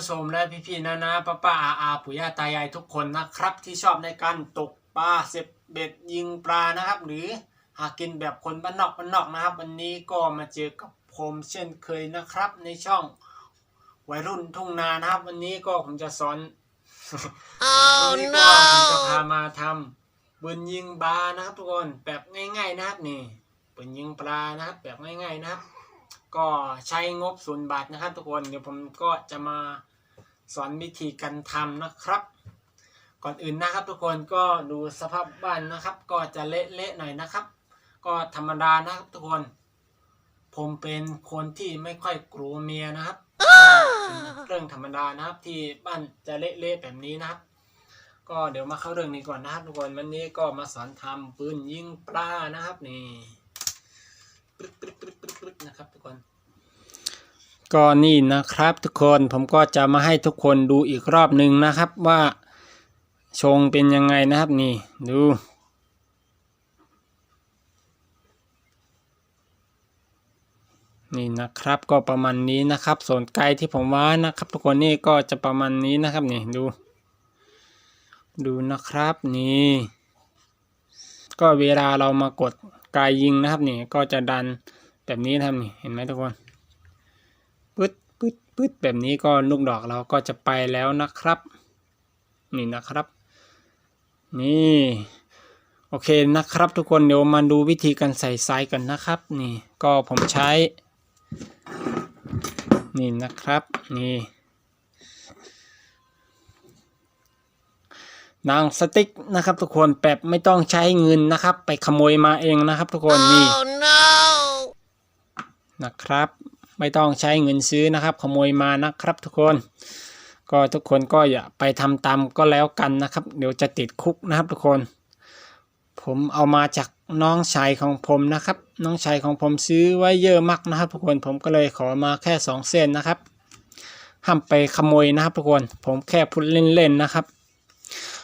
วัสดีคุณผู้ชมและพี่ๆนะนะป้าป้าอาอาปู่ย่าตายายทุกคนนะครับ ที่ชอบในการตกปลาเสพเบ็ดยิงปลานะครับ หรือหากินแบบคนบ้านนอกบ้านนอกนะครับ วันนี้ก็มาเจอกับผมเช่นเคยนะครับ ในช่องวัยรุ่นทุ่งนานะครับ วันนี้ก็ผมจะสอนวันนี้ก็ผมจะพามาทำปืนยิงปลานะครับ ทุกคนแบบง่าย ๆ นะครับนี่ปืนยิงปลานะครับ แบบง่าย ๆ นะครับก็ใช้งบศูนย์บาทนะครับทุกคนเดี๋ยวผมก็จะมา สอนวิธีการทำนะครับ ก่อนอื่นนะครับทุกคนก็ดูสภาพบ้านนะครับ ก็จะเละๆหน่อยนะครับ ก็ธรรมดานะครับทุกคน ผมเป็นคนที่ไม่ค่อยกลัวเมียนะครับเรื่องธรรมดานะครับที่บ้านจะเละๆแบบนี้นะครับ ก็เดี๋ยวมาเข้าเรื่องนี้ก่อนนะครับทุกคนวันนี้ก็มาสอนทำปืนยิงปลานะครับนี่ปึ๊กปึ๊กปึ๊กปึ๊กปึ๊กนะครับทุกคน ก็นี่นะครับทุกคนผมก็จะมาให้ทุกคนดูอีกรอบหนึ่งนะครับว่าชงเป็นยังไงนะครับนี่ดูนี่นะครับก็ประมาณนี้นะครับ ส่วนไกลที่ผมว่านะครับ ทุกคนนี่ก็จะประมาณนี้นะครับนี่ดู ดูนะครับนี่ ก็เวลาเรามากดกายยิงนะครับนี่ก็จะดันแบบนี้นะครับนี่เห็นไหมทุกคน ปึ๊ดปึ๊ดแบบนี้ก็ลูกดอกเราก็จะไปแล้วนะครับ นี่นะครับ นี่โอเคนะครับ ทุกคนเดี๋ยวมาดูวิธีการใส่ไซส์กันนะครับ นี่ก็ผมใช้ นี่นะครับนี่นางสติ๊กนะครับ ทุกคนแบบไม่ต้องใช้เงินนะครับ ไปขโมยมาเองนะครับ ทุกคนนี่ Oh no! นะครับ ไม่ต้องใช้เงินซื้อนะครับ ขโมยมานะครับทุกคน ก็ทุกคนก็อย่าไปทำตามก็แล้วกันนะครับ เดี๋ยวจะติดคุกนะครับทุกคน ผมเอามาจากน้องชายของผมนะครับ น้องชายของผมซื้อไว้เยอะมากนะครับ ทุกคนผมก็เลยขอมาแค่สองเส้นนะครับห้ามไปขโมยนะครับทุกคนผมแค่พูดเล่นๆนะครับ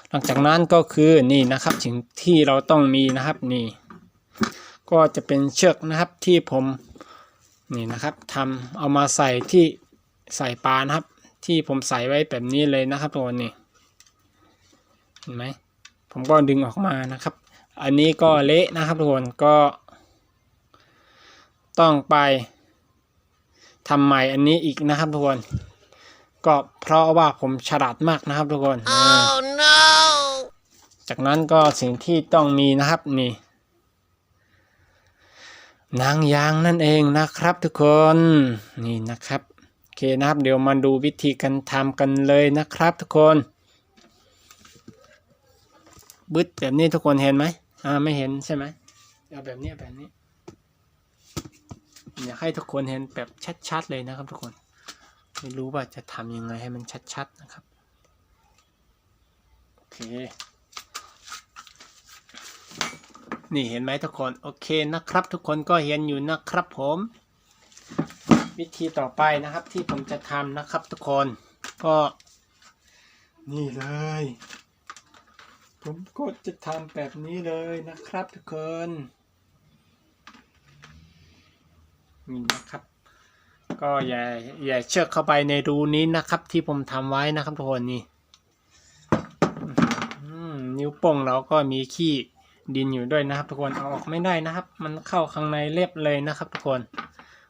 หลังจากนั้นก็คือนี่นะครับสิ่งที่เราต้องมีนะครับนี่ ก็จะเป็นเชือกนะครับที่ผม นี่นะครับทำเอามาใส่ที่ใส่ปลานะครับ ที่ผมใส่ไว้แบบนี้เลยนะครับทุกคนนี่เห็นไหมผมก็ดึงออกมานะครับ อันนี้ก็เละนะครับทุกคนก็ ต้องไปทำใหม่อันนี้อีกนะครับทุกคนก็เพราะว่าผมฉลาดมากนะครับทุกคนอ่า Oh no! จากนั้นก็สิ่งที่ต้องมีนะครับนี่ นางยางนั่นเองนะครับทุกคนนี่นะครับโอเคนะครับเดี๋ยวมาดูวิธีการทำกันเลยนะครับทุกคนบึดแบบนี้ทุกคนเห็นไหมอ่าไม่เห็นใช่ไหมเอาแบบนี้แบบนี้อยากให้ทุกคนเห็นแบบชัดๆเลยนะครับทุกคน ไม่รู้ว่าจะทำยังไงให้มันชัดๆนะครับโอเค นี่เห็นไหมทุกคนโอเคนะครับ ทุกคนก็เห็นอยู่นะครับผม วิธีต่อไปนะครับที่ผมจะทำนะครับ ทุกคนก็ นี่เลย ผมก็จะทำแบบนี้เลยนะครับ ทุกคนนี่นะครับ ก็อย่าอย่าเชือกเข้าไปในรูนี้นะครับ ที่ผมทำไว้นะครับทุกคนนี่นิ้วโป้งเราก็มีขี้ ดินอยู่ด้วยนะครับ ทุกคนเอาออกไม่ได้นะครับ มันเข้าข้างในเล็บเลยนะครับ ทุกคน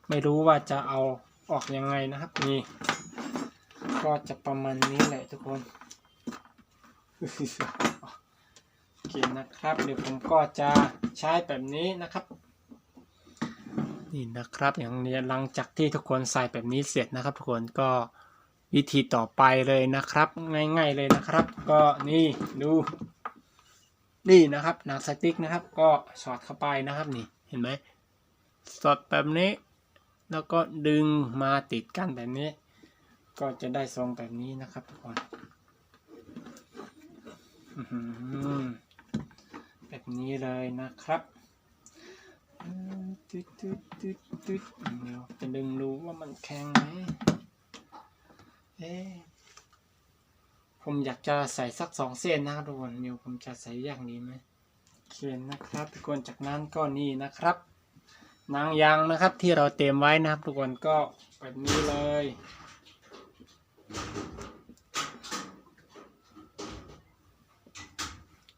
ไม่รู้ว่าจะเอาออกยังไงนะครับ นี่ ก็จะประมาณนี้แหละทุกคนโอเคนะครับ เดี๋ยวผมก็จะใช้แบบนี้นะครับนี่นะครับ อย่างนี้หลังจากที่ทุกคนใส่แบบนี้เสร็จนะครับ ทุกคนก็วิธีต่อไปเลยนะครับ ง่าย ๆเลยนะครับ ก็นี่ดู นี่นะครับหนังสติ๊กนะครับ ก็สอดเข้าไปนะครับนี่เห็นไหมสอดแบบนี้ แล้วก็ดึงมาติดกันแบบนี้ ก็จะได้ทรงแบบนี้นะครับทุกคนแบบนี้เลยนะครับตึ๊ดตึ๊ดตึ๊ดตึ๊ดเดี๋ยวจะดึงดูว่ามันแข็งไหมเอ๊ ผมอยากจะใส่สักสองเส้นนะครับทุกคนเดี๋ยวผมจะใส่อย่างนี้ไหมเขียนนะครับทุกคนจากนั้นก็นี่นะครับนางยางนะครับที่เราเตรียมไว้นะครับ ทุกคนก็แบบนี้เลย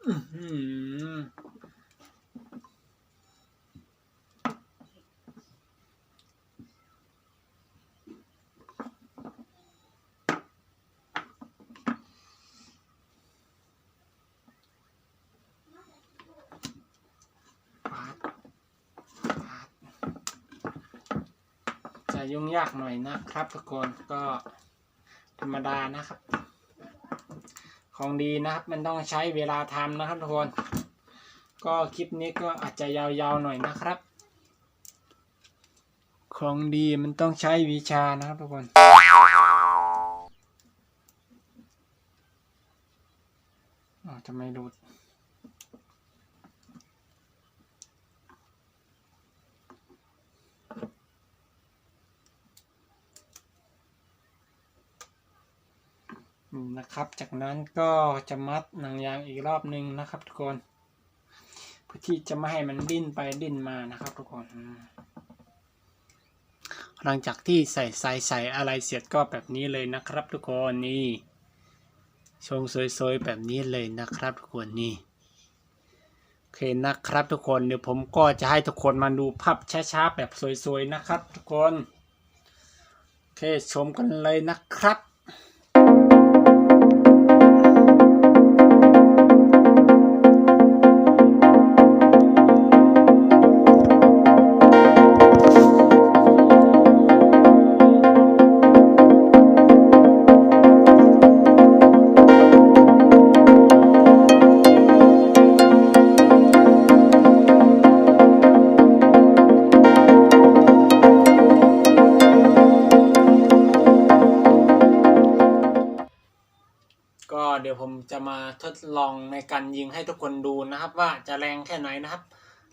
อือหือปาดปาด จะยุ่งยากหน่อยนะครับทุกคนก็ธรรมดานะครับ ของดีนะครับมันต้องใช้เวลาทำนะครับทุกคน ก็คลิปนี้ก็อาจจะยาวๆหน่อยนะครับ ของดีมันต้องใช้วิชานะครับทุกคนทำไมหลุด นะครับ จากนั้นก็จะมัดหนังยางอีกรอบหนึ่งนะครับทุกคนเพื่อที่จะไม่ให้มันดิ้นไปดิ้นมานะครับทุกคน หลังจากที่ใส่ใส่ใส่อะไรเสร็จก็แบบนี้เลยนะครับ ทุกคนนี่ชงสวยๆแบบนี้เลยนะครับ ทุกคนนี่โอเคนะครับ ทุกคนเดี๋ยวผมก็จะให้ทุกคนมาดูภาพช้าๆแบบสวยๆนะครับ ทุกคนโอเคชมกันเลยนะครับ ทดลองในการยิงให้ทุกคนดูนะครับ ว่าจะแรงแค่ไหนนะครับ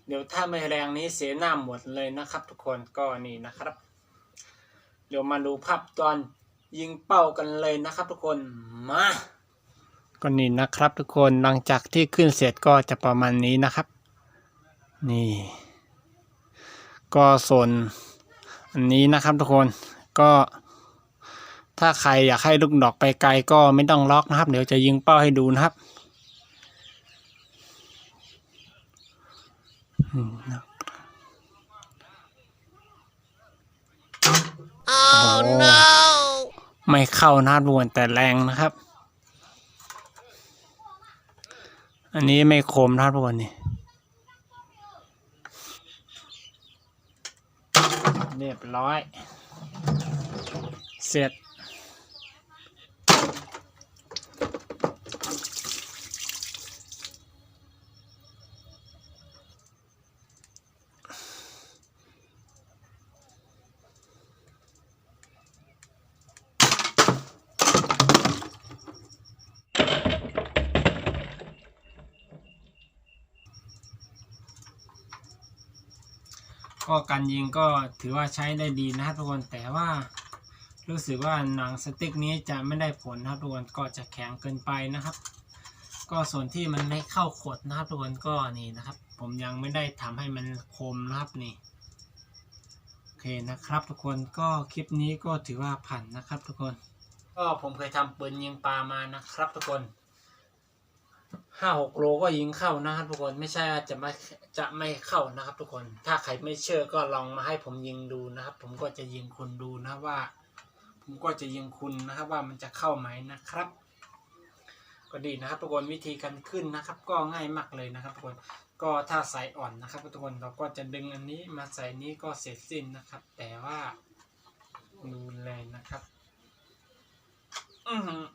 เดี๋ยวถ้าไม่แรงนี้เสียหน้าหมดเลยนะครับ ทุกคนก็นี่นะครับ เดี๋ยวมาดูภาพตอนยิงเป้ากันเลยนะครับทุกคนมาก็นี่นะครับ ทุกคนหลังจากที่ขึ้นเสร็จก็จะประมาณนี้นะครับ นี่ ก็ส่วนอันนี้นะครับทุกคนก็ ถ้าใครอยากให้ลูกดอกไปไกลก็ไม่ต้องล็อกนะครับ เดี๋ยวจะยิงเป้าให้ดูนะครับโอ้ไม่เข้านะครับทุกคนแต่แรงนะครับ อันนี้ไม่คมนะครับทุกคนนี่เรียบร้อย เสร็จ ก็การยิงก็ถือว่าใช้ได้ดีนะครับทุกคนแต่ว่ารู้สึกว่าหนังสติ๊กนี้จะไม่ได้ผลนะครับทุกคนก็จะแข็งเกินไปนะครับ ก็ส่วนที่มันไม่เข้าขดนะครับทุกคนก็นี่นะครับ ผมยังไม่ได้ทำให้มันคมนะครับนี่โอเคนะครับ ทุกคนก็คลิปนี้ก็ถือว่าผ่านนะครับ ทุกคน ก็ผมเคยทำปืนยิงปลามานะครับ ทุกคน ห้าหกโลก็ยิงเข้านะครับทุกคนไม่ใช่ว่าจะไม่จะไม่เข้านะครับทุกคน ถ้าใครไม่เชื่อก็ลองมาให้ผมยิงดูนะครับ ผมก็จะยิงคุณดูนะว่า ผมก็จะยิงคุณนะครับว่ามันจะเข้าไหมนะครับ ก็ดีนะครับทุกคนวิธีการขึ้นนะครับ ก็ง่ายมากเลยนะครับทุกคนก็ถ้าสายอ่อนนะครับทุกคนเราก็จะดึงอันนี้มาใส่นี้ก็เสร็จสิ้นนะครับ แต่ว่าดูเลยนะครับ อือหืออือหือ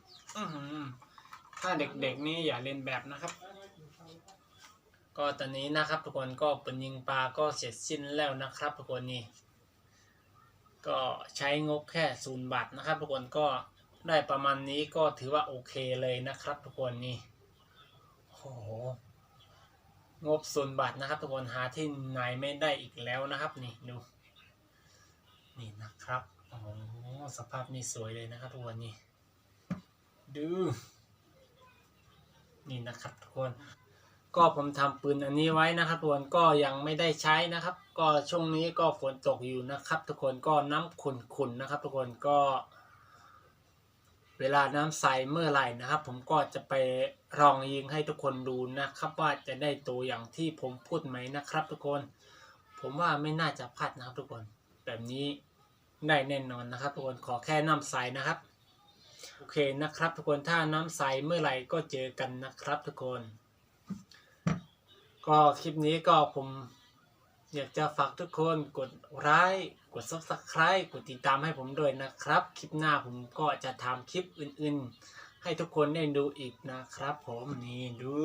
ถ้าเด็กๆนี่อย่าเล่นแบบนะครับ ก็ตอนนี้นะครับทุกคนก็ปืนยิงปลาก็เสร็จสิ้นแล้วนะครับทุกคนนี่ก็ใช้งบแค่ศูนย์บาทนะครับ ทุกคนก็ได้ประมาณนี้ก็ถือว่าโอเคเลยนะครับ ทุกคนนี่โอ้โหงบศูนย์บาทนะครับ ทุกคนหาที่ไหนไม่ได้อีกแล้วนะครับนี่ดูนี่นะครับโอ้โหสภาพนี่สวยเลยนะครับทุกคนนี่ดู นี่นะครับทุกคนก็ผมทำปืนอันนี้ไว้นะครับทุกคนก็ยังไม่ได้ใช้นะครับ ก็ช่วงนี้ก็ฝนตกอยู่นะครับ ทุกคนก็น้ำขุ่นๆนะครับ ทุกคนก็ เวลาน้ำใสเมื่อไหร่นะครับ ผมก็จะไปลองยิงให้ทุกคนดูนะครับว่าจะได้ตัวอย่างที่ผมพูดไหมนะครับ ทุกคน ผมว่าไม่น่าจะพลาดนะครับ ทุกคน แบบนี้ได้แน่นอนนะครับ ทุกคนขอแค่น้ำใสนะครับ โอเคนะครับ ทุกคนถ้าน้ำใสเมื่อไหร่ก็เจอกันนะครับ ทุกคน ก็คลิปนี้ก็ผมอยากจะฝากทุกคนกดไลค์กดซับสไคร b e กดติดตามให้ผมด้วยนะครับ คลิปหน้าผมก็จะทำคลิปอื่นๆ ให้ทุกคนได้ดูอีกนะครับ ผมนี่ดู